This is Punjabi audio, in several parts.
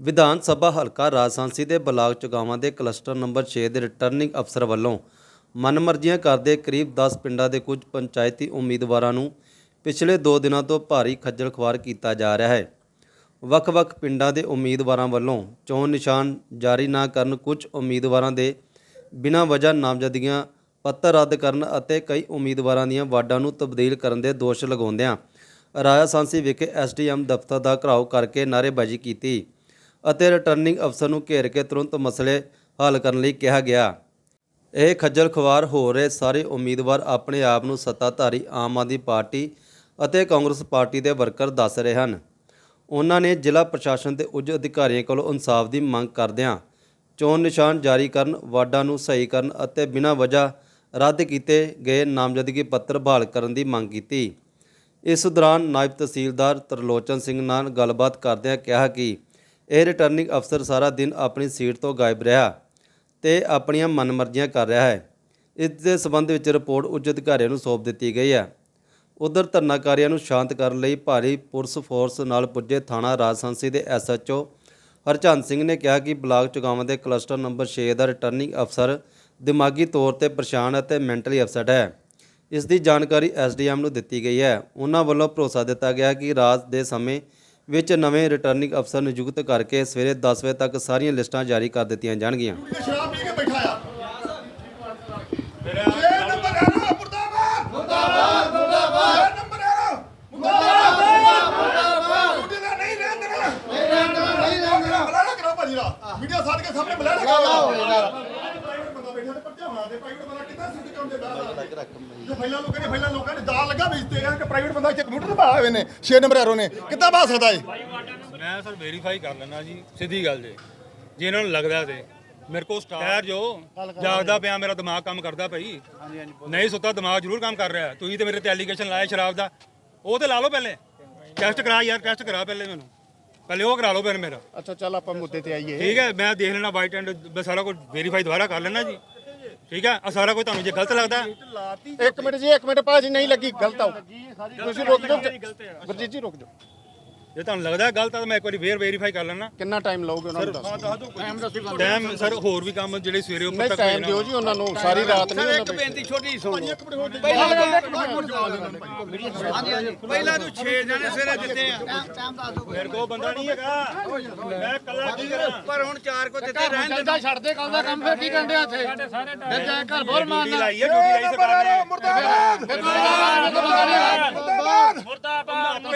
ਵਿਧਾਨ ਸਭਾ ਹਲਕਾ ਰਾਜਸਾਂਸੀ ਦੇ ਬਲਾਕ ਚੁਗਾਵਾਂ ਦੇ ਕਲਸਟਰ ਨੰਬਰ 6 ਦੇ ਰਿਟਰਨਿੰਗ ਅਫਸਰ ਵੱਲੋਂ ਮਨਮਰਜ਼ੀਆਂ ਕਰਦੇ ਕਰੀਬ 10 ਪਿੰਡਾਂ ਦੇ ਕੁਝ ਪੰਚਾਇਤੀ ਉਮੀਦਵਾਰਾਂ ਨੂੰ ਪਿਛਲੇ 2 ਦਿਨਾਂ ਤੋਂ ਭਾਰੀ ਖੱਜਲ ਖੁਆਰ ਕੀਤਾ ਜਾ ਰਿਹਾ ਹੈ। ਵੱਖ-ਵੱਖ ਪਿੰਡਾਂ ਦੇ ਉਮੀਦਵਾਰਾਂ ਵੱਲੋਂ ਚੋਣ ਨਿਸ਼ਾਨ ਜਾਰੀ ਨਾ ਕਰਨ ਕੁਝ ਉਮੀਦਵਾਰਾਂ ਦੇ ਬਿਨਾਂ ਵਜ੍ਹਾ ਨਾਮਜ਼ਦਗੀਆਂ ਪੱਤਰ ਰੱਦ ਕਰਨ ਅਤੇ ਕਈ ਉਮੀਦਵਾਰਾਂ ਦੀਆਂ ਵਾਰਡਾਂ ਨੂੰ ਤਬਦੀਲ ਕਰਨ ਦੇ ਦੋਸ਼ ਲਗਾਉਂਦਿਆਂ ਰਾਜਾ ਸਾਂਸੀ ਵਿਖੇ ਐਸਡੀਐਮ ਦਫ਼ਤਰ ਦਾ ਘਰਾਓ ਕਰਕੇ ਨਾਅਰੇਬਾਜ਼ੀ ਕੀਤੀ। ਅਤੇ ਰਿਟਰਨਿੰਗ ਅਫਸਰ ਨੂੰ ਘੇਰ ਕੇ ਤੁਰੰਤ ਮਸਲੇ ਹੱਲ ਕਰਨ ਲਈ ਕਿਹਾ ਗਿਆ। ਇਹ ਖੱਜਲ ਖਵਾਰ ਹੋ ਰਹੇ ਸਾਰੇ ਉਮੀਦਵਾਰ ਆਪਣੇ ਆਪ ਨੂੰ ਸੱਤਾਧਾਰੀ ਆਮ ਆਦਮੀ ਪਾਰਟੀ ਅਤੇ ਕਾਂਗਰਸ ਪਾਰਟੀ ਦੇ ਵਰਕਰ ਦੱਸ ਰਹੇ ਹਨ। ਉਹਨਾਂ ਨੇ ਜ਼ਿਲ੍ਹਾ ਪ੍ਰਸ਼ਾਸਨ ਦੇ ਉੱਚ ਅਧਿਕਾਰੀਆਂ ਕੋਲੋਂ ਇਨਸਾਫ ਦੀ ਮੰਗ ਕਰਦਿਆਂ ਚੋਣ ਨਿਸ਼ਾਨ ਜਾਰੀ ਕਰਨ, ਵਾਰਡਾਂ ਨੂੰ ਸਹੀ ਕਰਨ ਅਤੇ ਬਿਨਾਂ ਵਜ੍ਹਾ ਰੱਦ ਕੀਤੇ ਗਏ ਨਾਮਜ਼ਦਗੀ ਪੱਤਰ ਬਹਾਲ ਕਰਨ ਦੀ ਮੰਗ ਕੀਤੀ। ਇਸ ਦੌਰਾਨ ਨਾਇਬ ਤਹਿਸੀਲਦਾਰ ਤਰਲੋਚਨ ਸਿੰਘ ਨਾਲ ਗੱਲਬਾਤ ਕਰਦਿਆਂ ਕਿਹਾ ਕਿ ਇਹ ਰਿਟਰਨਿੰਗ ਅਫਸਰ ਸਾਰਾ ਦਿਨ ਆਪਣੀ ਸੀਟ ਤੋਂ ਗਾਇਬ ਰਿਹਾ ਤੇ ਆਪਣੀਆਂ ਮਨਮਰਜ਼ੀਆਂ ਕਰ ਰਿਹਾ ਹੈ। ਇਸ ਦੇ ਸਬੰਧ ਵਿੱਚ ਰਿਪੋਰਟ ਉੱਚ ਅਧਿਕਾਰੀਆਂ ਨੂੰ ਸੌਂਪ ਦਿੱਤੀ ਗਈ ਹੈ। ਉਧਰ ਧਰਨਾਕਾਰੀਆਂ ਨੂੰ ਸ਼ਾਂਤ ਕਰਨ ਲਈ ਭਾਰੀ ਪੁਲਿਸ ਫੋਰਸ ਨਾਲ ਪੁੱਜੇ ਥਾਣਾ ਰਾਜਸੰਸੀ ਦੇ ਐਸਐਚਓ ਹਰਚੰਦ ਸਿੰਘ ਨੇ ਕਿਹਾ ਕਿ ਬਲਾਕ ਚੁਗਾਵਾਂ ਦੇ ਕਲਸਟਰ ਨੰਬਰ 6 ਦਾ ਰਿਟਰਨਿੰਗ ਅਫਸਰ ਦਿਮਾਗੀ ਤੌਰ ਤੇ ਪਰੇਸ਼ਾਨ ਅਤੇ ਮੈਂਟਲੀ ਅਪਸੈਟ ਹੈ। ਇਸ ਦੀ ਜਾਣਕਾਰੀ ਐਸਡੀਐਮ ਨੂੰ ਦਿੱਤੀ ਗਈ ਹੈ। ਉਹਨਾਂ ਵੱਲੋਂ ਭਰੋਸਾ ਦਿੱਤਾ ਗਿਆ ਕਿ ਰਾਤ ਦੇ ਸਮੇਂ ਵਿੱਚ ਨਵੇਂ ਰਿਟਰਨਿੰਗ ਅਫਸਰ ਨਿਯੁਕਤ ਕਰਕੇ ਸਵੇਰੇ 10 ਵਜੇ ਤੱਕ ਸਾਰੀਆਂ ਲਿਸਟਾਂ ਜਾਰੀ ਕਰ ਦਿੱਤੀਆਂ ਜਾਣਗੀਆਂ। ਸ਼ਰਾਬ ਪੀ ਕੇ ਬੈਠਾ ਆ। ਮੀਡੀਆ ਕੇ ਸਾਹਮਣੇ ਬੈਠਾ ਤੇ ਪਰਚਾ ਬਣਾ ਦੇ ਪ੍ਰਾਈਵੇਟ ਬੰਦਾ ਕਿੱਦਾਂ ਸਿੱਧ ਕੰਮ ਦੇ? ਬਾਹਰ ਜੇ ਫੈਲਾ ਲੋਕਾਂ ਨੇ ਫੈਲਾ ਲੋਕਾਂ ਨੇ ਦਾਲ ਲੱਗਾ ਵੇਚਦੇ ਆ ਕਿ ਪ੍ਰਾਈਵੇਟ ਬੰਦਾ ਇੱਥੇ ਕੰਪਿਊਟਰ ਬਣਾ ਹੋਏ ਨੇ 6 ਨੰਬਰ ਐਰੋ ਨੇ। ਕਿੱਦਾਂ ਬਾ ਸਕਦਾ ਏ ਮੈਂ ਸਰ ਵੈਰੀਫਾਈ ਕਰ ਲੈਣਾ ਜੀ ਸਿੱਧੀ ਗੱਲ ਜੇ। ਜੇ ਇਹਨਾਂ ਨੂੰ ਲੱਗਦਾ ਤੇ। ਮੇਰੇ ਕੋਲ ਸਟਾਰ ਜੋ ਜਾਗਦਾ ਪਿਆ ਮੇਰਾ ਦਿਮਾਗ ਕੰਮ ਕਰਦਾ ਪਈ ਨਹੀਂ ਸੁੱਤਾ ਦਿਮਾਗ ਜ਼ਰੂਰ ਕੰਮ ਕਰ ਰਿਹਾ। ਤੁਸੀਂ ਤੇ ਮੇਰੇ ਤੇ ਐਲੀਗੇਸ਼ਨ ਲਾਇਆ ਸ਼ਰਾਬ ਦਾ। ਉਹ ਤੇ ਲਾ ਲਓ ਪਹਿਲੇ। ਟੈਸਟ ਕਰਾ ਯਾਰ ਟੈਸਟ ਕਰਾ ਪਹਿਲੇ ਮੈਨੂੰ। ਪਹਿਲੇ ਉਹ ਕਰਾ ਲਓ ਫਿਰ ਮੇਰਾ। ਅੱਛਾ ਚੱਲ ਆਪਾਂ ਮੁੱਦੇ ਤੇ ਆਈਏ। ਠੀਕ ਹੈ ਮੈਂ ਦੇਖ ਲੈਣਾ ਵਾਈਟ ਐਂਡ ਮੈਂ ਸਾਰਾ ਕੁਝ ਵੈਰੀਫਾਈ ਦੁਬਾਰਾ ਕਰ ਲੈਣਾ ਜੀ। ਠੀਕ ਹੈ ਆ ਸਾਰਾ ਕੁਝ ਤੁਹਾਨੂੰ ਜੇ ਗਲਤ ਲੱਗਦਾ ਇੱਕ ਮਿੰਟ ਜੀ ਇੱਕ ਮਿੰਟ ਭਾਜੀ ਨਹੀਂ ਲੱਗੀ ਗਲਤ ਆਓ। ਤੁਸੀਂ ਰੁਕ ਜਾਓ ਗੁਰਜੀਤ ਜੀ ਰੁਕ ਜਾਓ। ਜੇ ਤੁਹਾਨੂੰ ਲੱਗਦਾ ਗਲਤ ਆ ਤਾਂ ਮੈਂ ਇੱਕ ਵਾਰੀ ਫੇਰ ਵੈਰੀਫਾਈ ਕਰ ਲੈਣਾ ਕਿੰਨਾ ਟਾਈਮ ਲਓਗੇ ਉਹਨਾਂ ਨੂੰ ਦੱਸੋ ਟਾਈਮ ਦੱਸੋ ਟਾਈਮ ਸਰ ਹੋਰ ਵੀ ਕੰਮ ਜਿਹੜੇ ਸਵੇਰੇ ਉੱਪਰ ਨਹੀਂ ਤੱਕ ਟਾਈਮ ਦਿਓ ਜੀ ਉਹਨਾਂ ਨੂੰ ਸਾਰੀ ਰਾਤ ਨਹੀਂ ਉਹਨਾਂ ਬੇਨਤੀ ਛੋਟੀ ਸੁਣ ਲਓ। ਪਹਿਲਾਂ ਤੂੰ 6 ਜਣੇ ਸਵੇਰੇ ਦਿੱਤੇ ਆ। ਮੇਰੇ ਕੋਲ ਬੰਦਾ ਨਹੀਂ ਹੈਗਾ। ਮੈਂ ਕੱਲਾ ਕੀ ਕਰਾਂ? ਪਰ ਹੁਣ ਚਾਰ ਕੋ ਦਿੱਤੇ ਰਹਿਣ ਦੇ। ਛੱਡ ਦੇ ਕੱਲ ਦਾ ਕੰਮ ਫੇਰ ਕੀ ਕਰਦੇ ਆ ਇੱਥੇ? ਫਿਰ ਜਾ ਘਰ ਬੋਲ ਡਿਊਟੀ ਲਾਈ ਹੈ ਡਿਊਟੀ ਲਾਈ ਸਰਕਾਰ ਨੇ।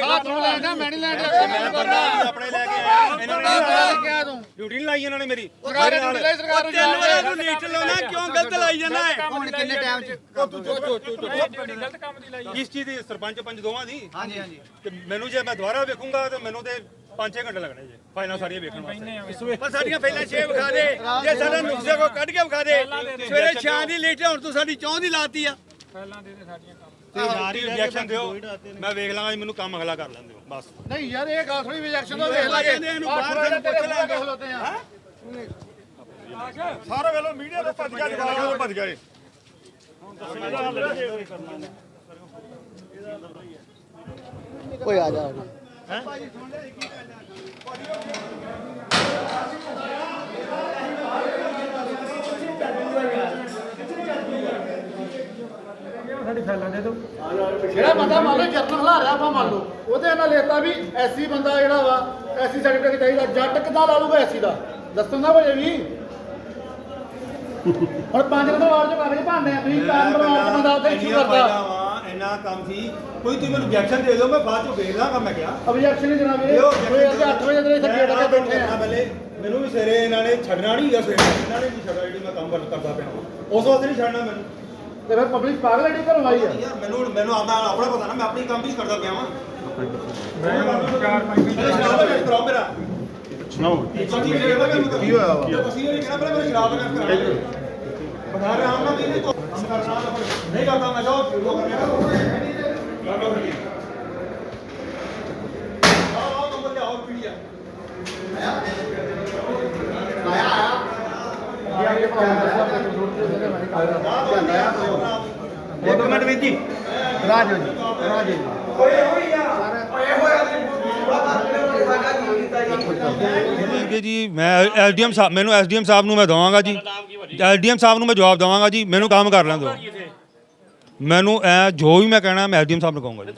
ਸਾਥ ਨੂੰ ਲੈਣਾ ਮੈਂ ਨਹੀਂ ਲੈਣਾ। ਮੈਂ ਬੰਦਾ ਆਪਣੇ ਲੈ ਕੇ ਆਇਆ। ਇਹਨਾਂ ਨੇ ਡਿਊਟੀ ਨਹੀਂ ਲਾਈ ਇਹਨਾਂ ਨੇ ਮੇਰੀ। ਸਰਕਾਰ ਨੂੰ ਲੈ ਸਰਕਾਰ ਨੂੰ ਤੂੰ ਨੀਟ ਲਾਉਣਾ ਕਿਉਂ ਗਲਤ ਲਾਈ ਜਾਂਦਾ ਹੈ? ਹੁਣ ਕਿੰਨੇ ਟਾਈਮ ਚ? ਕਿਸ ਚੀਜ਼ ਦੀ ਸਰਪੰਚ ਪੰਚ ਦੋਵਾਂ ਦੀ। ਹਾਂਜੀ ਹਾਂਜੀ। ਤੇ ਮੈਨੂੰ ਜੇ ਮੈਂ ਦੁਬਾਰਾ ਵੇਖੂੰਗਾ ਤੇ ਮੈਨੂੰ ਤੇ 5-6 ਘੰਟੇ ਲੱਗਣੇ ਜੇ। ਫਾਈਲਾਂ ਸਾਰੀਆਂ ਵੇਖਣ ਵਾਸਤੇ। ਪਰ ਸਾਡੀਆਂ ਪਹਿਲਾਂ ਛੇ ਵਿਖਾ ਦੇ। ਜੇ ਸਾਡਾ ਨੁਕਸੇ ਕੋ ਕੱਢ ਕੇ ਵਿਖਾ ਦੇ। ਸਵੇਰੇ ਛਾਂ ਦੀ ਲੀਟ ਹੁਣ ਤੂੰ ਸਾਡੀ ਚੌਂ ਦੀ ਲਾਤੀ ਆ। ਸਾਰੀ ਰਿਐਕਸ਼ਨ ਦਿਓ। ਮੈਂ ਵੇਖ ਲਾਂਗਾ ਜੀ ਮੈਨੂੰ ਕੰਮ ਅਗਲਾ ਕਰ ਲੈਣ ਦਿਓ। ਬਸ। ਨਹੀਂ ਯਾਰ ਇਹ ਗੱਲ ਥੋੜੀ ਰਿਐਕਸ਼ਨ ਤੋਂ ਵੇਖ ਲਾਂਗੇ। ਇਹਨੂੰ ਬਾਹਰ ਤੈਨੂੰ ਪੁੱਛ ਲਾਂਗੇ। ਸਾਰਾ ਵੇਲੋ ਮੀਡੀਆ ਦੇ ਭੱਜ ਗਿਆ ਜਵਾਬ ਭੱਜ ਗਿਆ ਓਏ ਆ ਜਾ ਜਿਹੜਾ ਬੰਦਾ ਮੰਨ ਲਓ ਜਰਨਲ ਖਲਾ ਰਿਹਾ ਆਪਾਂ ਮੰਨ ਲਓ ਉਹਦੇ ਨਾਲ ਲੈਤਾ ਵੀ ਐਸੀ ਬੰਦਾ ਜਿਹੜਾ ਵਾ ਐਸੀ ਸਰਟੀਫਿਕੇਟ ਚਾਹੀਦਾ। ਜੱਟ ਕਿੱਦਾਂ ਲਾ ਲੂਗਾ ਐਸੀ ਦਾ? ਦੱਸੋ ਨਾ ਭਾਜੀ ਵੀ। ਹੁਣ ਪੰਜ ਨੰਬਰ ਵਾਰਡ ਚ ਕਰ ਕੇ ਭਾਂਡੇ ਆ ਤੁਸੀਂ ਚਾਰ ਨੰਬਰ ਵਾਰਡ ਚ ਬੰਦਾ ਉੱਥੇ ਇਸ਼ੂ ਕਰਦਾ। ਇੰਨਾ ਕੰਮ ਸੀ। ਕੋਈ ਤੁਸੀਂ ਮੈਨੂੰ ਰਿਐਕਸ਼ਨ ਦੇ ਦਿਓ ਮੈਂ ਬਾਅਦ ਚੋਂ ਵੇਖ ਲਾਂਗਾ ਮੈਂ ਕਿਹਾ। ਆਬਜੈਕਸ਼ਨ ਹੀ ਜਨਾਬ ਇਹ। ਸਵੇਰ ਦੇ 8 ਵਜੇ ਦੇ ਇੱਥੇ ਗੇਟ ਅੱਗੇ ਬੈਠੇ। ਆ ਪਹਿਲੇ। ਮੈਨੂੰ ਵੀ ਸਵੇਰੇ ਇਹਨਾਂ ਨੇ ਛੱਡਣਾ ਨਹੀਂ ਹੈਗਾ ਸਵੇਰੇ। ਇਹਨਾਂ ਨੇ ਵੀ ਛੱਡਣਾ ਜਿਹੜੀ ਮੈਂ ਕੰਮ ਕਰ- ਕਰਦਾ ਪਿਆ ਉਸ ਵਾਸਤੇ ਨਹੀਂ ਛੱਡਣਾ ਮੈਨੂੰ। ਤੇ ਫਿਰ ਪਬਲਿਕ ਪਾਗਲ ਐਡੀ ਘਰੋਂ ਆਈ ਆ? ਯਾਰ ਮੈਨੂੰ ਮੈਨੂੰ ਆਪਣਾ ਆਪਣਾ ਪਤਾ ਨਾ ਮੈਂ ਆਪਣੀ ਕੰਮ ਵੀ ਕਰਦਾ ਪਿਆ ਵਾਂ। ਕਰਾਓ ਮੇਰਾ। ਸੁਣਾਓ। ਕੀ ਹੋਇਆ ਵਾ? ਤੁਸੀਂ ਇਹ ਕਿਹੜਾ ਪਹਿਲਾਂ ਮੈਨੂੰ ਸ਼ਰਾਬ ਦਾ ਕਰਾ ਬਣਾ ਰਿਹਾ ਹਾਂ ਮੈਂ ਵੀ ਕੰਮ ਕਰਨਾ ਨਹੀਂ ਕਰਦਾ ਮੈਂ ਜਾਓ ਸ਼ੁਰੂ ਕਰਨੇ ਆਓ ਆਓ ਨੰਬਰ ਲਿਆਓ ਪੀੜੀਆ ਇੱਕ ਮਿੰਟ ਵਿੱਚ ਜੀ। ਰਾਜੋ ਜੀ। ਰਾਜੋ ਜੀ। ਇਹ ਦੇਖਿਏ ਜੀ ਮੈਂ ਐਸਡੀਐਮ ਸਾਹਿਬ ਮੈਨੂੰ ਐਸਡੀਐਮ ਸਾਹਿਬ ਨੂੰ ਮੈਂ ਦਵਾਂਗਾ ਜੀ। ਐਸਡੀਐਮ ਸਾਹਿਬ ਨੂੰ ਮੈਂ ਜਵਾਬ ਦਵਾਂਗਾ ਜੀ ਮੈਨੂੰ ਕੰਮ ਕਰ ਲੈਣ ਦਿਓ। ਮੈਨੂੰ ਐ ਜੋ ਵੀ ਮੈਂ ਕਹਿਣਾ ਮੈਂ ਐਸਡੀਐਮ ਸਾਹਿਬ ਨੂੰ ਕਹੂੰਗਾ ਜੀ।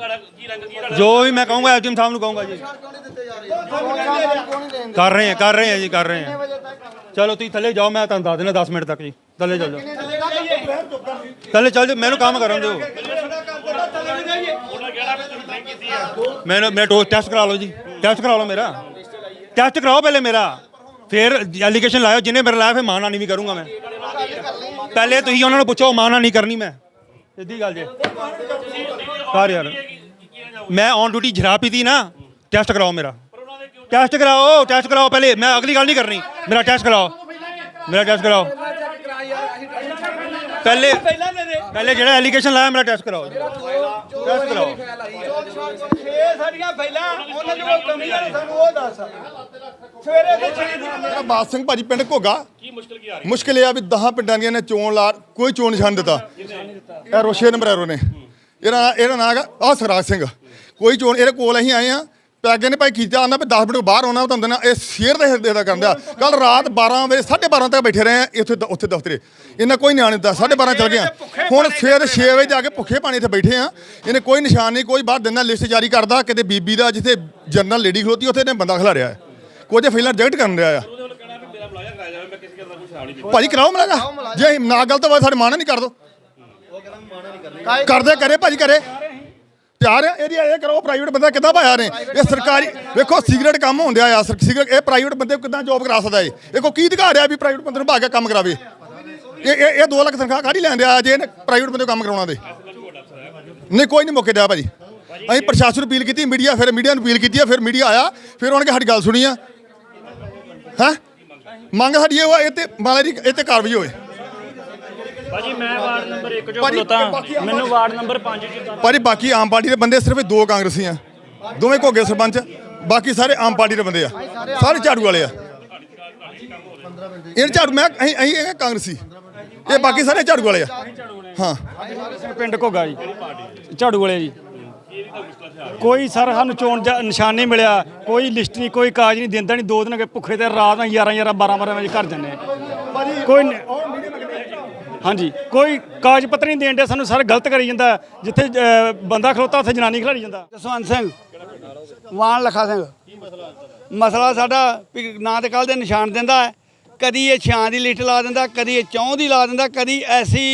ਜੋ ਵੀ ਮੈਂ ਕਹੂੰਗਾ ਐਸਡੀਐਮ ਸਾਹਿਬ ਨੂੰ ਕਹੂੰਗਾ ਜੀ। ਕਰ ਰਹੇ ਹਾਂ ਕਰ ਰਹੇ ਹਾਂ ਜੀ ਕਰ ਰਹੇ ਹਾਂ ਚਲੋ ਤੁਸੀਂ ਥੱਲੇ ਜਾਓ ਮੈਂ ਤੁਹਾਨੂੰ ਦੱਸ ਦੇਣਾ 10 ਮਿੰਟ ਤੱਕ ਜੀ। ਥੱਲੇ ਚੱਲ ਜਾਓ। ਥੱਲੇ ਚੱਲ ਜਾਓ? ਮੈਨੂੰ ਕੰਮ ਕਰਨ ਦਿਓ। ਮੈਨੂੰ ਮੈਂ ਟੋਸ ਟੈਸਟ ਕਰਾ ਲਓ ਜੀ। ਟੈਸਟ ਕਰਾ ਲਓ ਮੇਰਾ। ਟੈਸਟ ਕਰਾਓ ਪਹਿਲੇ ਮੇਰਾ। ਫਿਰ ਐਲੀਗੇਸ਼ਨ ਲਾਇਓ ਜਿਹਨੇ ਮੇਰਾ ਲਾਇਆ ਫਿਰ ਮਾਨਾ ਨਹੀਂ ਕਰੂੰਗਾ ਮੈਂ। ਪਹਿਲੇ ਤੁਸੀਂ ਉਹਨਾਂ ਨੂੰ ਪੁੱਛੋ ਮਾਨਾ ਨਹੀਂ ਕਰਨੀ ਮੈਂ। ਸਿੱਧੀ ਗੱਲ ਜੇ। ਕਰ ਯਾਰ। ਮੈਂ ਔਨ ਡਿਊਟੀ ਜਰਾ ਪੀਤੀ ਨਾ ਟੈਸਟ ਕਰਾਓ ਮੇਰਾ। ਟੈਸਟ ਕਰਾਓ ਟੈਸਟ ਕਰਾਓ ਪਹਿਲੇ ਮੈਂ ਅਗਲੀ ਗੱਲ ਨਹੀਂ ਕਰਨੀ ਮੇਰਾ ਟੈਸਟ ਕਰਾਓ ਮੇਰਾ ਟੈਸਟ ਕਰਾਓ ਪਹਿਲੇ ਪਹਿਲੇ ਜਿਹੜਾ ਐਲੀਗੇਸ਼ਨ ਲਾਇਆ ਮੇਰਾ ਟੈਸਟ ਕਰਾਓ ਟੈਸਟ ਕਰਾਓ ਸਾਡੀਆਂ ਫੈਲਾਂ ਉਹਨਾਂ ਨੂੰ ਕਮੀ ਆ ਸਾਨੂੰ ਉਹ ਦੱਸ ਸਵੇਰੇ ਤੇ ਮੇਰਾ ਬਾਦ ਸਿੰਘ ਭਾਜੀ ਪਿੰਡ ਘੋਗਾ। ਕੀ ਮੁਸ਼ਕਲ ਕੀ ਆ ਰਹੀ ਮੁਸ਼ਕਲ ਇਹ ਆ ਵੀ 10 ਪਿੰਡਾਂ ਦੀਆਂ ਨੇ ਚੋਣ ਲਾ ਕੋਈ ਚੋਣ ਨਿਸ਼ਾਨ ਦਿੱਤਾ। ਇਹ ਰੋਸ਼ੇ ਨੰਬਰ ਐਰੋ ਨੇ। ਇਹਦਾ ਇਹਦਾ ਨਾਂ ਹੈਗਾ ਆ ਸਰਾਜ ਸਿੰਘ। ਕੋਈ ਚੋਣ ਇਹਦੇ ਕੋਲ ਅਸੀਂ ਆਏ ਆ ਪੈਗੇ ਨੇ ਭਾਈ ਕੀਤਾ ਆਂਦਾ ਵੀ 10 ਮਿੰਟ ਬਾਹਰ ਆਉਣਾ ਤਾਂ ਹੁੰਦੇ ਇਹ ਸ਼ੇਰ ਦੇ ਹਿਰਦੇ ਦਾ ਕਰਦਾ ਕੱਲ ਰਾਤ 12 ਵਜੇ 12:30 ਤੱਕ ਬੈਠੇ ਰਹੇ ਆ, ਇੱਥੇ ਉੱਥੇ ਦਫ਼ਤਰੇ। ਇਹਨਾਂ ਕੋਈ ਨਿਆਣੇ ਦਾ 12:30 ਚਲ ਗਿਆ ਹੁਣ ਸਵੇਰ 6 ਵਜੇ ਜਾ ਕੇ ਭੁੱਖੇ ਪਾਣੀ ਇੱਥੇ ਬੈਠੇ ਆ। ਇਹਨੇ ਕੋਈ ਨਿਸ਼ਾਨ ਨਹੀਂ ਕੋਈ ਬਾਹਰ ਦਿੰਦਾ ਲਿਸਟ ਜਾਰੀ ਕਰਦਾ, ਕਿਤੇ ਬੀਬੀ ਦਾ ਜਿੱਥੇ ਜਨਰਲ ਲੇਡੀ ਖਲੋਤੀ, ਉੱਥੇ ਇਹਨੇ ਬੰਦਾ ਖਿਲਾ ਰਿਹਾ ਕੋਈ ਕੁਝ ਫੈਲਾਂ ਰਿਜੈਕਟ ਕਰਨ ਰਿਹਾ ਆ। ਭਾਜੀ, ਕਰਾਓ ਮਲਾਗਾ ਜੇ ਨਾ ਗਲਤ ਹੋਵੇ ਸਾਡੇ ਮਾਨਾ ਨਹੀਂ ਕਰ ਦੋ। ਕਰਦੇ ਕਰੇ, ਭਾਜੀ ਕਰੇ। ਤਿਆਰ ਆ ਇਹਦੀ ਇਹ ਕਰੋ ਪ੍ਰਾਈਵੇਟ ਬੰਦਾ ਕਿੱਦਾਂ ਪਾਇਆ ਨੇ? ਇਹ ਸਰਕਾਰੀ ਵੇਖੋ ਸਿਗਰਟ ਕੰਮ ਹੁੰਦਿਆ ਆ ਸਿਗਰਟ ਇਹ ਪ੍ਰਾਈਵੇਟ ਬੰਦੇ ਕਿੱਦਾਂ ਜੋਬ ਕਰਾ ਸਕਦਾ ਏ? ਦੇਖੋ ਕੀ ਅਧਿਕਾਰ ਆ ਵੀ ਪ੍ਰਾਈਵੇਟ ਬੰਦੇ ਨੂੰ ਭਾਗ ਕੇ ਕੰਮ ਕਰਾਵੇ? ਇਹ ਇਹ ਇਹ 2 ਲੱਖ ਤਨਖਾਹ ਕਾਹਦੀ ਲੈਂਦੇ ਆ ਜੇ ਪ੍ਰਾਈਵੇਟ ਬੰਦੇ ਕੰਮ ਕਰਾਉਣਾ ਦੇ ਨਹੀਂ ਕੋਈ ਨਹੀਂ ਮੌਕੇ ਦਿਆ ਭਾਜੀ। ਅਸੀਂ ਪ੍ਰਸ਼ਾਸਨ ਨੂੰ ਅਪੀਲ ਕੀਤੀ ਮੀਡੀਆ ਫਿਰ ਮੀਡੀਆ ਨੂੰ ਅਪੀਲ ਕੀਤੀ ਆ ਫਿਰ ਮੀਡੀਆ ਆਇਆ ਫਿਰ ਉਹਨਾਂ ਨੇ ਸਾਡੀ ਗੱਲ ਸੁਣੀ ਆ। ਹੈ? ਮੰਗ ਸਾਡੀ ਇਹ ਤੇ ਮਾਲਾ ਦੀ ਇਹ ਤੇ ਕਾਰਵਾਈ ਹੋਏ। ਭਾਜੀ ਮੈਂ ਵਾਰਡ ਨੰਬਰ 1 ਚੋਂ ਭਾਜੀ, ਖਲੋਤਾ। ਬਾਕੀ- ਮੈਨੂੰ ਵਾਰਡ ਨੰਬਰ 5 ਚ ਭਾਜੀ ਬਾਕੀ ਆਮ ਪਾਰਟੀ ਦੇ ਬੰਦੇ ਸਿਰਫ ਦੋ ਕਾਂਗਰਸੀ ਆ। ਦੋਵੇਂ ਘੋਗੇ ਸਰਪੰਚ ਬਾਕੀ ਸਾਰੇ ਆਮ ਪਾਰਟੀ ਦੇ ਬੰਦੇ ਆ। ਸਾਰੇ ਝਾੜੂ ਵਾਲੇ ਆ। ਇਹ ਝਾੜੂ ਮੈਂ ਅਸੀਂ ਅਸੀਂ ਇਹ ਕਾਂਗਰਸੀ। ਇਹ ਬਾਕੀ ਸਾਰੇ ਝਾੜੂ ਵਾਲੇ ਆ। ਹਾਂ। ਪਿੰਡ ਘੋਗਾ ਜੀ। ਝਾੜੂ ਵਾਲੇ ਜੀ। ਕੋਈ ਸਰ ਸਾਨੂੰ ਚੋਣ ਜਾ- ਨਿਸ਼ਾਨ ਨਹੀਂ ਮਿਲਿਆ। ਕੋਈ ਲਿਸਟ ਨਹੀਂ ਕੋਈ ਕਾਗਜ਼ ਨਹੀਂ ਦਿੰਦਾ ਨਹੀਂ। ਦੋ ਦਿਨ ਹੋ ਗਏ ਭੁੱਖੇ ਤੇ ਰਾਤ ਨੂੰ 11 11 12 12 ਵਜੇ ਘਰ ਜਾਂਦੇ ਆ। ਕੋਈ ਨੀ- ਹਾਂਜੀ ਕੋਈ ਕਾਗਜ਼ ਪੱਤਰ ਨਹੀਂ ਦੇਣ ਦੇ ਸਾਨੂੰ ਸਰ ਗਲਤ ਕਰੀ ਜਾਂਦਾ ਜਿੱਥੇ ਅ, ਬੰਦਾ ਖਲੋਤਾ ਉੱਥੇ ਜਨਾਨੀ ਖਿਲਾੜੀ ਜਾਂਦਾ। ਜਸਵੰਤ ਸਿੰਘ ਵਾਣ ਲਖਾ ਸਿੰਘ। ਮਸਲਾ ਸਾਡਾ ਵੀ ਨਾਂ ਤੇ ਕੱਲ ਦੇ ਨਿਸ਼ਾਨ ਦਿੰਦਾ ਹੈ ਕਦੀ ਇਹ ਛਾਂ ਦੀ ਲਿਸਟ ਲਾ ਦਿੰਦਾ ਕਦੀ ਇਹ ਚੌਂ ਦੀ ਲਾ ਦਿੰਦਾ ਕਦੀ ਐਸੀ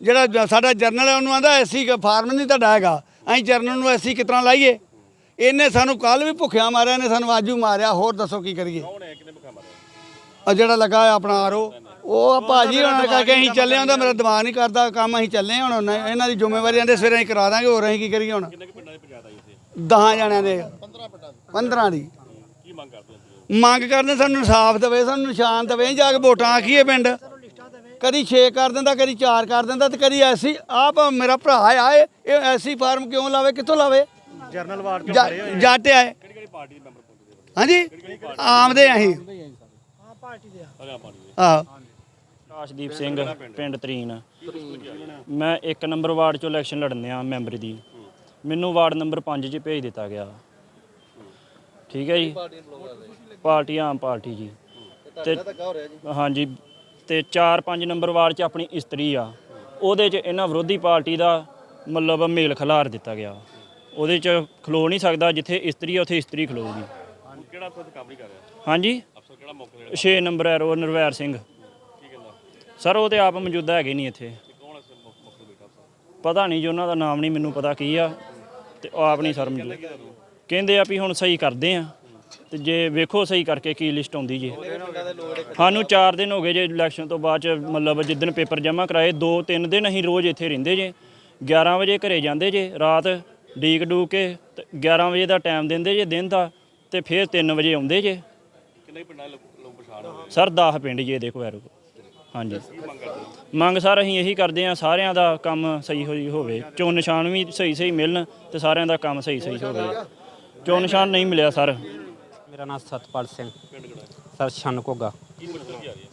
ਜਿਹੜਾ ਜ- ਸਾਡਾ ਜਰਨਲ ਹੈ ਉਹਨੂੰ ਆਂਦਾ ਐਸੀ ਫਾਰਮ ਨਹੀਂ ਤੁਹਾਡਾ ਹੈਗਾ ਅਸੀਂ ਜਰਨਲ ਨੂੰ ਐਸੀ ਕਿਸ ਤਰ੍ਹਾਂ ਲਾਈਏ। ਇਹਨੇ ਸਾਨੂੰ ਕੱਲ ਵੀ ਭੁੱਖਿਆ ਮਾਰਿਆ ਇਹਨੇ ਸਾਨੂੰ ਅੱਜ ਵੀ ਮਾਰਿਆ ਹੋਰ ਦੱਸੋ ਕੀ ਕਰੀਏ। ਆ ਜਿਹੜਾ ਲੱਗਾ ਹੈ ਆਪਣਾ ਆਰੋ ਉਹ ਆ ਭਾਜੀ ਉਹਨਾਂ ਕਰਕੇ ਅਸੀਂ ਚੱਲੇ ਹੁੰਦਾ ਮੇਰਾ ਦਿਮਾਗ ਨਹੀਂ ਕਰਦਾ ਕੰਮ ਅਸੀਂ ਚੱਲੇ ਹੁਣ ਉਹਨਾਂ- ਇਹਨਾਂ ਦੀ ਜ਼ਿੰਮੇਵਾਰੀ ਆਂਦੇ ਸਵੇਰੇ ਅਸੀਂ ਕਰਾ ਦਾਂਗੇ ਹੋਰ ਅਸੀਂ ਕੀ ਕਰੀਏ ਹੁਣ? ਦਹਾਂ ਜਣਿਆਂ ਦੇ। 15 ਦੀ। ਕੀ ਮੰਗ ਕਰਦੇ ਮੰਗ ਕਰਦੇ ਸਾਨੂੰ ਇਨਸਾਫ ਦੇਵੇ ਸਾਨੂੰ ਨਿਸ਼ਾਨ ਦੇਵੇ ਜਾ ਕੇ ਵੋਟਾਂ ਆਖੀਏ ਪਿੰਡ। ਕਦੀ 6 ਕਰ ਦਿੰਦਾ ਕਦੀ 4 ਕਰ ਦਿੰਦਾ ਤੇ ਕਦੀ ਐਸੀ ਆਪ ਮੇਰਾ ਭਰਾ ਆ ਇਹ ਇਹ ਐਸੀ ਫਾਰਮ ਕਿਉਂ ਲਾਵੇ ਕਿੱਥੋਂ ਲਾਵੇ? ਜਰਨਲ ਵਾਰਡ ਚੋਂ ਜੱਟ ਆਏ ਹਾਂਜੀ? ਆਮਦੇ ਅਸੀਂ। ਆਹ। ਆਕਾਸ਼ਦੀਪ ਸਿੰਘ ਪਿੰਡ? ਤਰੀਨ। ਮੈਂ ਇੱਕ ਨੰਬਰ ਵਾਰਡ ਚੋਂ ਇਲੈਕਸ਼ਨ ਲੜਨਿਆ ਮੈਂਬਰ ਦੀ। ਮੈਨੂੰ ਵਾਰਡ ਨੰਬਰ 5 'ਚ ਭੇਜ ਦਿੱਤਾ ਗਿਆ। ਠੀਕ ਹੈ ਜੀ? ਪਾਰਟੀ ਆਮ ਪਾਰਟੀ ਜੀ। ਤੇ ਹਾਂਜੀ ਤੇ 4-5 ਨੰਬਰ ਵਾਰਡ 'ਚ ਆਪਣੀ ਇਸਤਰੀ ਆ। ਉਹਦੇ 'ਚ ਇਹਨਾਂ ਵਿਰੋਧੀ ਪਾਰਟੀ ਦਾ ਮਤਲਬ ਮੇਲ ਖਿਲਾਰ ਦਿੱਤਾ ਗਿਆ। ਉਹਦੇ 'ਚ ਖਲੋ ਨਹੀਂ ਸਕਦਾ ਜਿੱਥੇ ਇਸਤਰੀ ਆ ਉੱਥੇ ਇਸਤਰੀ ਖਲੋਊਗੀ। ਕਿਹੜਾ ਅਫਸਰ ਕੰਮ ਨਹੀਂ ਕਰ ਰਿਹਾ? ਹਾਂਜੀ? ਅਫਸਰ ਕਿਹੜਾ ਮੌਕੇ 6 ਨੰਬਰ ਹੈ ਰੋ ਨਰਵੈਰ ਸਿੰਘ। ਸਰ ਉਹ ਤੇ ਆਪ ਮੌਜੂਦਾ ਹੈਗੇ ਨਹੀਂ ਇੱਥੇ। ਪਤਾ ਨਹੀਂ ਜੀ ਉਹਨਾਂ ਦਾ ਨਾਮ ਨਹੀਂ ਮੈਨੂੰ ਪਤਾ ਕੀ ਆ। ਤੇ ਉਹ ਆਪ ਨਹੀਂ ਸਰ ਮੌਜੂਦ। ਕਹਿੰਦੇ ਆ ਵੀ ਹੁਣ ਸਹੀ ਕਰਦੇ ਆ। ਤੇ ਜੇ ਵੇਖੋ ਸਹੀ ਕਰਕੇ ਕੀ ਲਿਸਟ ਆਉਂਦੀ ਜੀ। ਸਾਨੂੰ 4 ਦਿਨ ਹੋ ਗਏ ਜੇ ਇਲੈਕਸ਼ਨ ਤੋਂ ਬਾਅਦ ਚ ਮਤਲਬ ਜਿੱਦਣ ਪੇਪਰ ਜਮ੍ਹਾਂ ਕਰਾਏ 2-3 ਦਿਨ ਅਸੀਂ ਰੋਜ਼ ਇੱਥੇ ਰਹਿੰਦੇ ਜੇ। 11 ਵਜੇ ਘਰੇ ਜਾਂਦੇ ਜੇ ਰਾਤ ਡੀਕ ਡੂਕ ਕੇ ਤੇ 11 ਵਜੇ ਦਾ ਟਾਈਮ ਦਿੰਦੇ ਜੇ ਦਿਨ ਦਾ ਤੇ ਫਿਰ 3 ਵਜੇ ਆਉਂਦੇ ਜੇ। ਕਿੰਨੇ ਪਿੰਡਾਂ ਲੋਕ ਪਛਾਣ ਸਰ 10 ਪਿੰਡ ਜੇ ਦੇਖੋ ਐਰੋ। ਹਾਂਜੀ। ਮੰਗ ਸਰ ਅਸੀਂ ਇਹੀ ਕਰਦੇ ਆ ਸਾਰਿਆਂ ਦਾ ਕੰਮ ਸਹੀ ਹੋਈ ਹੋਵੇ। ਚੋਣ ਨਿਸ਼ਾਨ ਵੀ ਸਹੀ ਸਹੀ ਮਿਲਣ ਤੇ ਸਾਰਿਆਂ ਦਾ ਕੰਮ ਸਹੀ ਸਹੀ ਹੋਵੇ। ਚੋਣ ਨਿਸ਼ਾਨ ਨਹੀਂ ਮਿਲਿਆ ਸਰ। ਮੇਰਾ ਨਾਮ ਸਤਪਾਲ ਸਿੰਘ। ਸਰ ਛੰਨ ਘੋਗਾ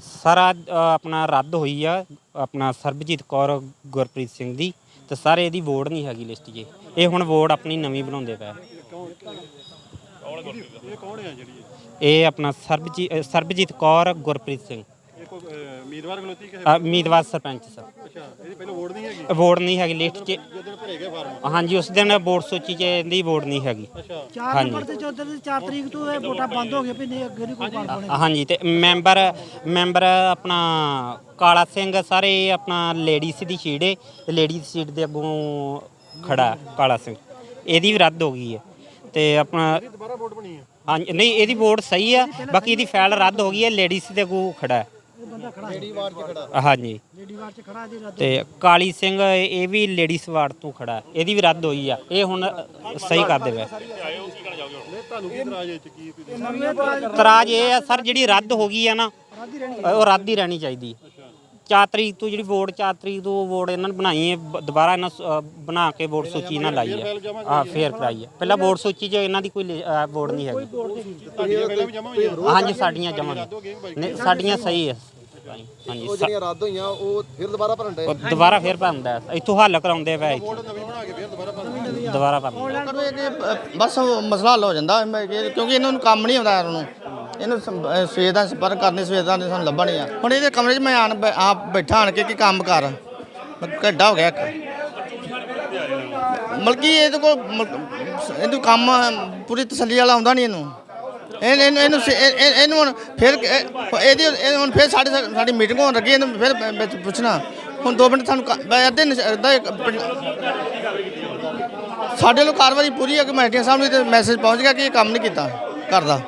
ਸਰ, ਅੱਜ ਆਪਣਾ ਰੱਦ ਹੋਈ ਆ। ਆਪਣਾ ਸਰਬਜੀਤ ਕੌਰ, ਗੁਰਪ੍ਰੀਤ ਸਿੰਘ ਦੀ। ਤੇ ਸਰ, ਇਹਦੀ ਵੋਟ ਨਹੀਂ ਹੈਗੀ ਲਿਸਟ 'ਚ। ਇਹ ਹੁਣ ਵੋਟ ਆਪਣੀ ਨਵੀਂ ਬਣਾਉਂਦੇ ਪਏ ਇਹ ਆਪਣਾ ਸਰਬਜੀਤ ਸਰਬਜੀਤ ਕੌਰ, ਗੁਰਪ੍ਰੀਤ ਸਿੰਘ। ਕੋਈ ਉਮੀਦਵਾਰ ਖਲੋਤੀ ਕਿਸੇ ਅ, ਉਮੀਦਵਾਰ ਸਰਪੰਚ ਸਰ। ਅੱਛਾ ਇਹਦੀ ਪਹਿਲਾਂ ਵੋਟ ਨਹੀਂ ਹੈਗੀ? ਵੋਟ ਨਹੀਂ ਹੈਗੀ ਲਿਸਟ 'ਚ ਜਦੋਂ ਭਰੇ ਗਏ ਫਾਰਮ। ਹਾਂਜੀ ਉਸ ਦਿਨ ਵੋਟ ਸੂਚੀ 'ਚ ਇਹਦੀ ਵੋਟ ਨਹੀਂ ਹੈਗੀ। ਅੱਛਾ। ਚਾਰ ਨੰਬਰ ਤੇ ਚੌਧਰ ਦੀ 4 ਤਰੀਕ ਤੋਂ ਇਹ ਵੋਟਾਂ ਬੰਦ ਹੋ ਗਈਆਂ ਵੀ ਨਹੀਂ ਅੱਗੇ ਨਹੀਂ ਕੋਈ ਪਾਣ ਪਾਉਣੇ ਹਾਂਜੀ ਤੇ ਮੈਂਬਰ ਮੈਂਬਰ ਆਪਣਾ ਕਾਲਾ ਸਿੰਘ ਸਾਰੇ ਆਪਣਾ ਲੇਡੀਜ਼ ਦੀ ਸੀਟ ਹੈ ਤੇ ਲੇਡੀਜ਼ ਸੀਟ ਦੇ ਅੱਗੋਂ ਖੜਾ ਕਾਲਾ ਸਿੰਘ। ਇਹਦੀ ਵੀ ਰੱਦ ਹੋ ਗਈ ਹੈ ਤੇ ਆਪਣਾ ਦੁਬਾਰਾ ਵੋਟ ਬਣੀ ਹੈ ਹਾਂਜੀ ਨਹੀਂ ਇਹਦੀ ਵੋਟ ਸਹੀ ਹੈ ਬਾਕੀ ਇਹਦੀ ਫਾਈਲ ਰੱਦ ਹੋ ਗਈ ਹੈ ਲੇਡੀਜ਼ ਦੇ ਅੱਗੋਂ ਖੜਾ। ਹੈ ਬੰਦਾ ਖੜਾ ਹੈ ਹਾਂਜੀ। ਲੇਡੀ ਵਾਰ ਚ ਖੜਾ ਇਹਦੀ ਰੱਦ ਤੇ ਕਾਲੀ ਸਿੰਘ ਇਹ ਵੀ ਲੇਡੀਜ਼ ਵਾਰਡ ਤੋਂ ਖੜਾ ਇਹਦੀ ਵੀ ਰੱਦ ਹੋਈ ਆ। ਇਹ ਹੁਣ ਸਹੀ ਕਰ ਦੇਵੇ। ਤੁਹਾਨੂੰ ਕੀ ਇਤਰਾਜ਼ ਹੈ ਇਹ 'ਚ? ਕੀ ਤੁਸੀਂ ਇਤਰਾਜ਼ ਇਹ ਆ ਸਰ ਜਿਹੜੀ ਰੱਦ ਹੋ ਗਈ ਆ ਨਾ ਉਹ ਰੱਦ ਹੀ ਰਹਿਣੀ ਚਾਹੀਦੀ। ਚਾਰ ਤਰੀਕ ਤੋਂ ਜਿਹੜੀ ਵੋਟ ਚਾਰ ਤਰੀਕ ਤੋਂ ਵੋਟ ਇਹਨਾਂ ਨੇ ਬਣਾਈ ਹੈ ਦੁਬਾਰਾ ਇਹਨਾਂ ਬਣਾ ਕੇ ਵੋਟ ਸੂਚੀ ਇਹਨਾਂ ਲਾਈ ਹੈ। ਹਾਂ ਫੇਰ ਕਰਾਈ ਹੈ। ਪਹਿਲਾਂ ਵੋਟ ਸੂਚੀ 'ਚ ਇਹਨਾਂ ਦੀ ਕੋਈ ਵੋਟ ਨਹੀਂ ਹੈਗੀ। ਤੁਹਾਡੀਆਂ ਪਹਿਲਾਂ ਵੀ ਜਮਾ ਹੋਈਆਂ? ਹਾਂਜੀ ਸਾਡੀਆਂ ਜਮਾਂ ਨਹੀਂ ਸਾਡੀਆਂ ਸਹੀ ਹੈ। ਹਾਂਜੀ ਸ- ਰੱਦ ਹੋਈਆਂ ਉਹ ਫਿਰ ਦੁਬਾਰਾ ਭਰਨ ਦੇ ਉਹ ਦੁਬਾਰਾ ਫੇਰ ਭਰਦਾ ਇੱਥੋਂ ਹੱਲ ਕਰਾਉਂਦੇ ਪਏ ਇੱਥੇ ਨਵੀਂ ਬਣਾ ਕੇ ਫਿਰ ਦੁਬਾਰਾ ਭਰਨਾ ਦੁਬਾਰਾ ਭਰਦਾ ਬਸ ਉਹ ਮਸਲਾ ਹੱਲ ਹੋ ਜਾਂਦਾ। ਮੈਂ ਕਿ- ਕਿਉਂਕਿ ਇਹਨਾਂ ਨੂੰ ਕੰਮ ਨਹੀਂ ਆਉਂਦਾ ਇਹਨੂੰ ਇਹਨੂੰ ਸੰ- ਅਹ ਸਵੇਰ ਦਾ ਸੰਪਰਕ ਕਰਨੇ ਸਵੇਰ ਦਾ ਸਾਨੂੰ ਲੱਭਣ ਆ। ਹੁਣ ਇਹਦੇ ਕਮਰੇ 'ਚ ਮੈਂ ਆਣ ਬ- ਆਪ ਬੈਠਾ ਆਣ ਕੇ ਕਿ ਕੰਮ ਕਰ। ਘੱਡਾ ਹੋ ਗਿਆ ਇੱਕ। ਮਲਕੀ ਇਹਦੇ ਕੋਲ ਇਹਨੂੰ ਕੰਮ ਪੂਰੀ ਤਸੱਲੀ ਵਾਲਾ ਆਉਂਦਾ ਨਹੀਂ ਇਹਨੂੰ। ਇਹ- ਇਹਨੂੰ ਇਹਨੂੰ ਸ- ਇਹਨੂੰ ਹੁਣ ਫਿਰ ਇਹ- ਇਹਦੀ ਇਹ ਹੁਣ ਫਿਰ ਸਾਡੇ ਸਾਡੀ ਮੀਟਿੰਗ ਹੋਣ ਲੱਗੀ, ਇਹਨੂੰ ਫਿਰ ਵਿੱਚ ਪੁੱਛਣਾ। ਹੁਣ 2 ਮਿੰਟ ਸਾਨੂੰ ਕ- ਬ- ਅੱਧੇ ਪਿੰਡ- ਸਾਡੇ ਵੱਲੋਂ ਕਾਰਵਾਈ ਪੂਰੀ ਹੈ ਕਿ ਕਮੇਟੀਆਂ ਸਾਹਿਬ ਨੂੰ ਤੇ ਮੈਸੇਜ ਪਹੁੰਚ ਗਿਆ ਕਿ ਇਹ ਕੰਮ ਨਹੀਂ ਕੀਤਾ ਕਰਦਾ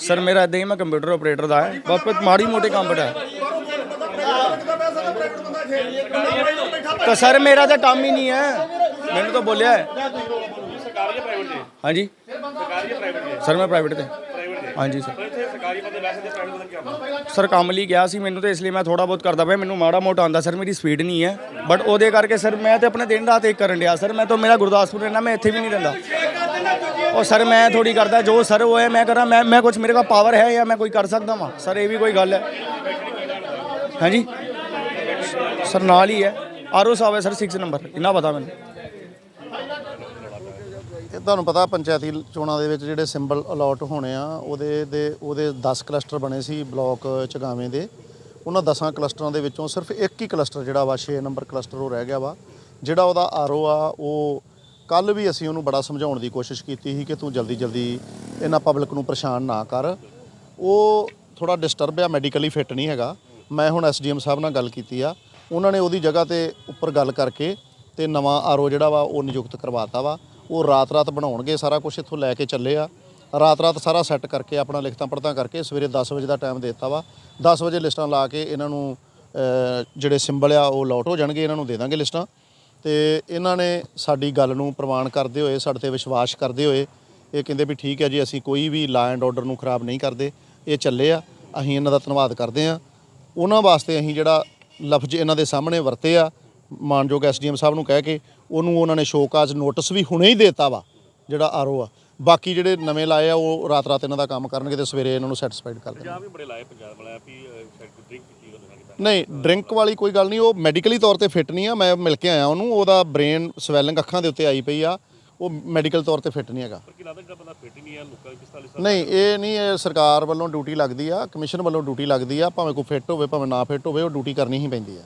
ਸਰ ਮੇਰਾ ਇਦਾਂ ਹੀ ਮੈਂ ਕੰਪਿਊਟਰ ਆਪਰੇਟਰ ਦਾ ਹੈ ਬਸ ਮਾੜੀ ਮੋਟੇ ਕੰਮ ਬਟਾ ਤਾਂ ਸਰ ਮੇਰਾ ਤਾਂ ਕੰਮ ਹੀ ਨਹੀਂ ਹੈ ਮੈਨੂੰ ਤਾਂ ਬੋਲਿਆ ਹੈ। ਸਰਕਾਰੀ ਜਾਂ ਪ੍ਰਾਈਵੇਟ ਜੀ ਹਾਂਜੀ? ਸਰਕਾਰੀ ਜਾਂ ਪ੍ਰਾਈਵੇਟ ਸਰ, ਮੈਂ ਪ੍ਰਾਈਵੇਟ ਤੇ। ਹਾਂਜੀ, ਸਰ। ਇੱਥੇ ਸਰਕਾਰੀ ਬੰਦੇ ਵੈਸੇ ਤੇ ਪ੍ਰਾਈਵੇਟ ਬੰਦੇ ਕੀ ਕੰਮ ਸਰ, ਕੰਮ ਲਈ ਗਿਆ ਸੀ ਮੈਨੂੰ ਤਾਂ ਇਸ ਲਈ ਮੈਂ ਥੋੜਾ ਬਹੁਤ ਕਰਦਾ ਪਿਆ। ਮੈਨੂੰ ਮਾੜਾ ਮੋਟਾ ਆਉਂਦਾ। ਸਰ, ਮੇਰੀ ਸਪੀਡ ਨਹੀਂ ਹੈ। ਬਟ ਉਹਦੇ ਕਰਕੇ ਸਰ, ਮੈਂ ਤੇ ਆਪਣੇ ਦਿਨ ਰਾਤ ਇੱਕ ਕਰਨ ਡਿਆ। ਸਰ, ਮੈਂ ਤਾਂ ਮੇਰਾ ਗੁਰਦਾਸਪੁਰ ਰਹਿਣਾ ਮੈਂ ਇੱਥੇ ਵੀ ਨਹੀਂ ਰਹਿੰਦਾ। ਉਹ ਸਰ, ਮੈਂ ਥੋੜੀ ਕਰਦਾ। ਜੋ ਸਰ ਉਹ ਹੈ, ਮੈਂ ਕਰਾਂ, ਮੈਂ ਮੈਂ ਕੁਝ ਮੇਰੇ ਕੋਲ ਪਾਵਰ ਹੈ ਜਾਂ ਮੈਂ ਕੋਈ ਕਰ ਸਕਦਾ ਵਾਂ। ਸਰ, ਇਹ ਵੀ ਕੋਈ ਗੱਲ ਹੈ। ਹਾਂਜੀ? ਸਰ, ਨਾਲ ਹੀ ਹੈ। ਆਰਓ ਸਾਹਿਬ ਹੈ, ਸਰ 6 ਨੰਬਰ ਇੰਨਾ ਪਤਾ ਮੈਨੂੰ। ਤੁਹਾਨੂੰ ਪਤਾ ਪੰਚਾਇਤੀ ਚੋਣਾਂ ਦੇ ਵਿੱਚ ਜਿਹੜੇ ਸਿੰਬਲ ਅਲਾਟ ਹੋਣੇ ਆ, ਉਹਦੇ ਦੇ, ਉਹਦੇ 10 ਕਲਸਟਰ ਬਣੇ ਸੀ ਬਲਾਕ ਚਗਾਵੇਂ ਦੇ। ਉਹਨਾਂ 10 ਕਲਸਟਰਾਂ ਦੇ ਵਿੱਚੋਂ ਸਿਰਫ ਇੱਕ ਹੀ ਕਲਸਟਰ ਜਿਹੜਾ ਵਾ 6 ਨੰਬਰ ਕਲਸਟਰ ਉਹ ਰਹਿ ਗਿਆ ਵਾ, ਜਿਹੜਾ ਉਹਦਾ ਆਰਓ ਆ, ਉਹ ਕੱਲ ਵੀ ਅਸੀਂ ਉਹਨੂੰ ਬੜਾ ਸਮਝਾਉਣ ਦੀ ਕੋਸ਼ਿਸ਼ ਕੀਤੀ ਸੀ ਕਿ ਤੂੰ ਜਲਦੀ ਜਲਦੀ ਇਹਨਾਂ ਪਬਲਿਕ ਨੂੰ ਪਰੇਸ਼ਾਨ ਨਾ ਕਰ। ਉਹ ਥੋੜਾ ਡਿਸਟਰਬ ਆ ਮੈਡੀਕਲੀ ਫਿੱਟ ਨਹੀਂ ਹੈਗਾ। ਮੈਂ ਹੁਣ ਐਸਡੀਐਮ ਸਾਹਿਬ ਨਾਲ ਗੱਲ ਕੀਤੀ ਆ। ਉਹਨਾਂ ਨੇ ਉਹਦੀ ਜਗ੍ਹਾ ਤੇ ਉੱਪਰ ਗੱਲ ਕਰਕੇ ਤੇ ਨਵਾਂ ਆਰਓ ਜਿਹੜਾ ਵਾ, ਉਹ ਨਿਯੁਕਤ ਕਰਵਾਤਾ ਵਾ। ਉਹ ਰਾਤ-ਰਾਤ ਬਣਾਉਣਗੇ, ਸਾਰਾ ਕੁਝ ਇੱਥੋਂ ਲੈ ਕੇ ਚੱਲੇ ਆ। ਰਾਤ-ਰਾਤ ਸਾਰਾ ਸੈੱਟ ਕਰਕੇ, ਆਪਣਾ ਲਿਖਤਾਂ ਪੜਤਾਂ ਕਰਕੇ ਸਵੇਰੇ 10 ਵਜੇ ਦਾ ਟਾਈਮ ਦਿੱਤਾ ਵਾ। 10 ਵਜੇ ਲਿਸਟਾਂ ਲਾ ਕੇ ਇਹਨਾਂ ਨੂੰ ਜਿਹੜੇ ਸਿੰਬਲ ਆ, ਉਹ ਲੋਟ ਹੋ ਜਾਣਗੇ, ਇਹਨਾਂ ਨੂੰ ਦੇ ਦਾਂਗੇ ਲਿਸਟਾਂ। ਤੇ ਇਹਨਾਂ ਨੇ ਸਾਡੀ ਗੱਲ ਨੂੰ ਪ੍ਰਵਾਨ ਕਰਦੇ ਹੋਏ, ਸਾਡੇ ਤੇ ਵਿਸ਼ਵਾਸ ਕਰਦੇ ਹੋਏ, ਇਹ ਕਹਿੰਦੇ ਵੀ ਠੀਕ ਹੈ ਜੀ, ਅਸੀਂ ਕੋਈ ਵੀ ਲਾ ਐਂਡ ਆਰਡਰ ਨੂੰ ਖਰਾਬ ਨਹੀਂ ਕਰਦੇ, ਇਹ ਚੱਲੇ ਆ, ਅਸੀਂ ਇਹਨਾਂ ਦਾ ਧੰਨਵਾਦ ਕਰਦੇ ਆ ਉਹਨਾਂ ਵਾਸਤੇ ਅਸੀਂ ਜਿਹੜਾ ਲਫ਼ਜ਼ ਇਹਨਾਂ ਦੇ ਸਾਹਮਣੇ ਵਰਤੇ ਆ, ਮਾਨਯੋਗ ਐਸਡੀਐਮ ਸਾਹਿਬ ਨੂੰ ਕਹਿ ਕੇ ਉਹਨੂੰ ਉਹਨਾਂ ਨੇ ਸ਼ੋਕਾਜ ਨੋਟਿਸ ਵੀ ਹੁਣੇ ਹੀ ਦੇਤਾ ਵਾ ਜਿਹੜਾ ਆਰਓ ਆ। ਬਾਕੀ ਜਿਹੜੇ ਨਵੇਂ ਲਾਏ ਆ ਉਹ ਰਾਤ ਰਾਤ ਇਹਨਾਂ ਦਾ ਕੰਮ ਕਰਨਗੇ ਤੇ ਸਵੇਰੇ ਇਹਨਾਂ ਨੂੰ ਸੈਟੀਸਫਾਈਡ ਕਰ ਦੇਣਗੇ। ਵੀ ਬੜੇ ਲਾਏ ਪੰਜਾਬ ਵਾਲਾ ਵੀ ਡਰਿੰਕ ਕੀਤਾ ਨਹੀਂ ਡਰਿੰਕ ਵਾਲੀ ਕੋਈ ਗੱਲ ਨਹੀਂ ਉਹ ਮੈਡੀਕਲੀ ਤੌਰ ਤੇ ਫਿੱਟ ਨਹੀਂ ਆ ਮੈਂ ਮਿਲ ਕੇ ਆਇਆ ਉਹਨੂੰ ਉਹਦਾ ਬ੍ਰੇਨ ਸਵੈਲਿੰਗ ਅੱਖਾਂ ਦੇ ਉੱਤੇ ਆਈ ਪਈ ਆ ਉਹ ਮੈਡੀਕਲ ਤੌਰ ਤੇ ਫਿੱਟ ਨਹੀਂ ਹੈਗਾ। ਪਰ ਕੀ ਲੱਗਦਾ ਜਿਹੜਾ ਬੰਦਾ ਫਿੱਟ ਹੀ ਨਹੀਂ ਹੈ ਲੋਕਾਂ ਦੀ ਕਿਸ ਤਰ੍ਹਾਂ ਲਿਸਟ ਨਹੀਂ ਇਹ ਨਹੀਂ ਇਹ ਸਰਕਾਰ ਵੱਲੋਂ ਡਿਊਟੀ ਲੱਗਦੀ ਆ ਕਮਿਸ਼ਨ ਵੱਲੋਂ ਡਿਊਟੀ ਲੱਗਦੀ ਆ ਭਾਵੇਂ ਕੋਈ ਫਿੱਟ ਹੋਵੇ ਭਾਵੇਂ ਨਾ ਫਿੱਟ ਹੋਵੇ ਉਹ ਡਿਊਟੀ ਕਰਨੀ ਹੀ ਪੈਂਦੀ ਆ।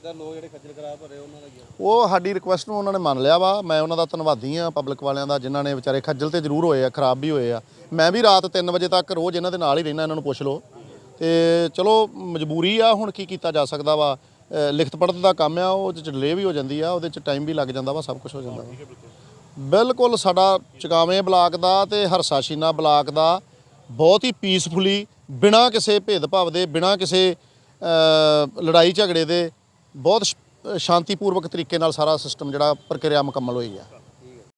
ਇਹਦਾ ਲੋਕ ਜਿਹੜੇ ਖੱਜਲ ਖਰਾਬ ਹੋ ਰਹੇ ਉਹਨਾਂ ਦਾ ਕੀ ਉਹ ਸਾਡੀ ਰਿਕੁਐਸਟ ਨੂੰ ਉਹਨਾਂ ਨੇ ਮੰਨ ਲਿਆ ਵਾ। ਮੈਂ ਉਹਨਾਂ ਦਾ ਧੰਨਵਾਦੀ ਆ ਪਬਲਿਕ ਵਾਲਿਆਂ ਦਾ, ਜਿਨ੍ਹਾਂ ਨੇ ਵਿਚਾਰੇ ਖੱਜਲ ਤੇ ਜ਼ਰੂਰ ਹੋਏ ਆ, ਖਰਾਬ ਵੀ ਹੋਏ ਆ। ਮੈਂ ਵੀ ਰਾਤ 3 ਵਜੇ ਤੱਕ ਰੋਜ਼ ਇਹਨਾਂ ਦੇ ਨਾਲ ਹੀ ਰਹਿਣਾ ਇਹਨਾਂ ਨੂੰ ਪੁੱਛ ਲਓ। ਤੇ ਚਲੋ, ਮਜਬੂਰੀ ਆ, ਹੁਣ ਕੀ ਕੀਤਾ ਜਾ ਸਕਦਾ ਵਾ। ਲਿਖਤ ਪੜਤ ਦਾ ਕੰਮ ਆ, ਉਹ 'ਚ ਡਿਲੇ ਵੀ ਹੋ ਜਾਂਦੀ ਆ, ਉਹਦੇ ਚ ਟਾਈਮ ਵੀ ਲੱਗ ਜਾਂਦਾ ਵਾ, ਸਭ ਕੁਝ ਹੋ ਜਾਂਦਾ ਵਾ। ਬਿਲਕੁਲ ਸਾਡਾ ਚਗਾਵੇਂ ਬਲਾਕ ਦਾ ਤੇ ਹਰਸਾਸ਼ੀਨਾ ਬਲਾਕ ਦਾ ਬਹੁਤ ਹੀ ਪੀਸਫੁਲੀ ਬਿਨਾਂ ਕਿਸੇ ਭੇਦਭਾਵ ਦੇ, ਬਿਨਾਂ ਕਿਸੇ ਲੜਾਈ ਝਗੜੇ ਦੇ ਬਹੁਤ ਸ਼- ਸ਼ਾਂਤੀਪੂਰਵਕ ਤਰੀਕੇ ਨਾਲ ਸਾਰਾ ਸਿਸਟਮ ਜਿਹੜਾ ਪ੍ਰਕਿਰਿਆ ਮੁਕੰਮਲ ਹੋਈ ਆ।